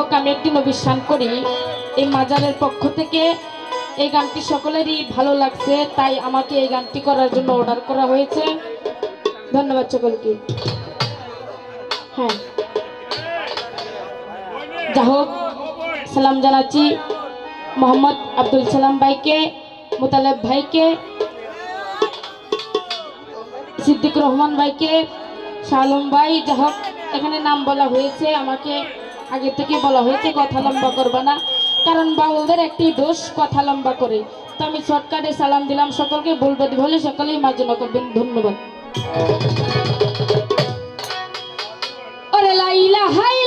হোক, আমি একটি নবিশ্বান করি। এই মাজারের পক্ষ থেকে এই গানটি সকলেরই ভালো লাগছে, তাই আমাকে এই গানটি করার জন্য অর্ডার করা হয়েছে। ধন্যবাদ সকলকে। হ্যাঁ। যা হোক, সালাম জানাচ্ছি মোহাম্মদ আব্দুল সালাম ভাইকে, মোতালেব ভাইকে সিদ্দিক রহমান ভাইকে, শালম ভাই, যা হোক, এখানে নাম বলা হয়েছে, আমাকে আগে থেকে বলা হয়েছে, কথা লম্বা করবা না। কারণ বাউলদের একটি দোষ, কথা লম্বা করে। তো আমি শর্টকাটে সালাম দিলাম সকলকে বলব বলে সকলেই মার্জনা করবেন। ধন্যবাদ। ওরে লাইলা হাইল্লাল্লাহু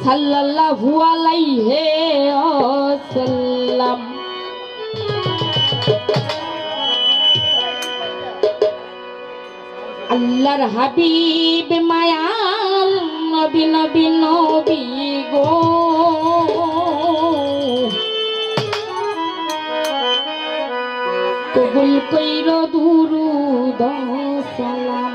সাল্লাল্লাহু আলাইহি ওয়াসাল্লাম। আল্লাহর হাবিব মায়াল নবী নবী নবী গো। কবুল কইর দুরুদ সালাম।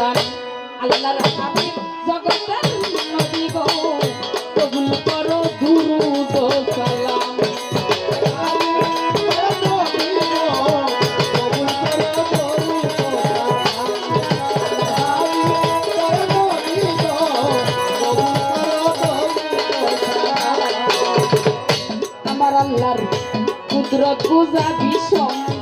ইনসান আল্লাহর হাবিব জগতের নবী গো কবুল কুদরত বুঝাবি সন্দাই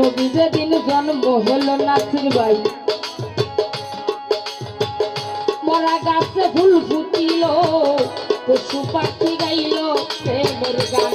নবী যেদিন জন্ম হলো নাসির ভাই। মরা গাছে ফুল ফুটিল, পশু পাখি গাইল, প্রেমের গান।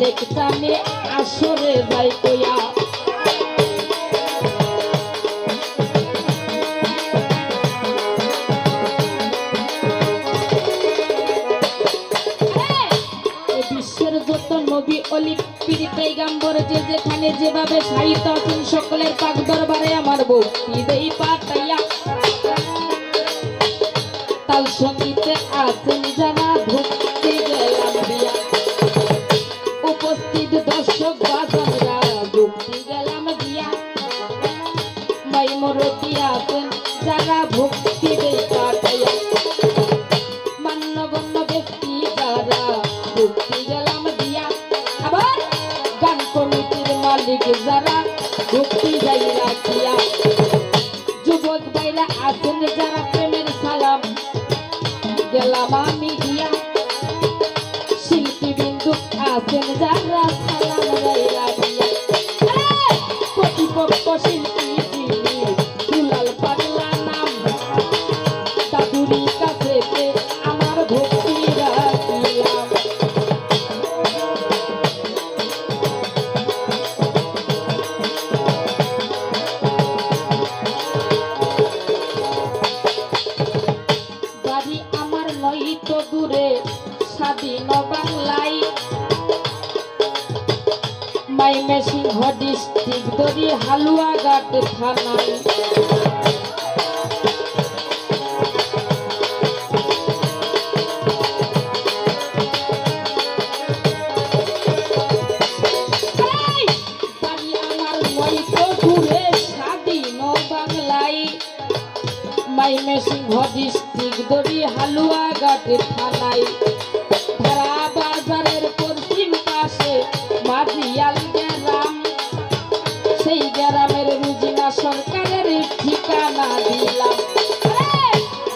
বিশ্বের কানে নবী, অলিক, পীর, পেগাম্বর, যে যেখানে যেভাবে সাহিত্য আছেন, সকলের পাক দরবারে আমার ভক্তি দেই পাতাইয়া তাল সঙ্গীতে আছেন যারা ভক্তি la mami. বাধা নাই মাইমে সিংহ ডিস্ট্রিক্ট দড়ি হালুয়া ঘাটে থানায়। ধারা বাজারের পশ্চিম পাশে মাঝিয়াল সরকারের ঠিকানা দিলাম।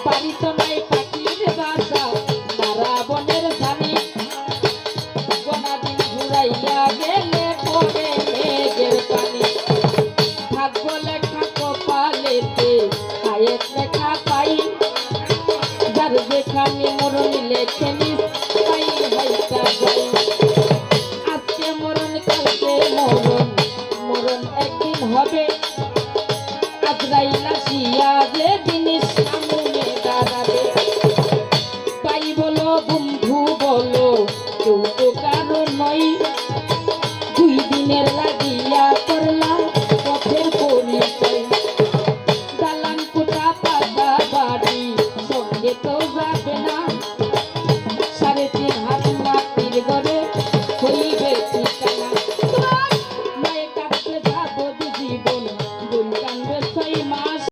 বাড়ি তো নাই পাখির বাসা নারা বনের ধানি। গোনাদিন ঘুরাইয়া গেলে পরে মেঘের পানি ভাগ্য লেখা কপালেতে আয়ের লেখা পাই। যার যেখানে মরণ লেখেনি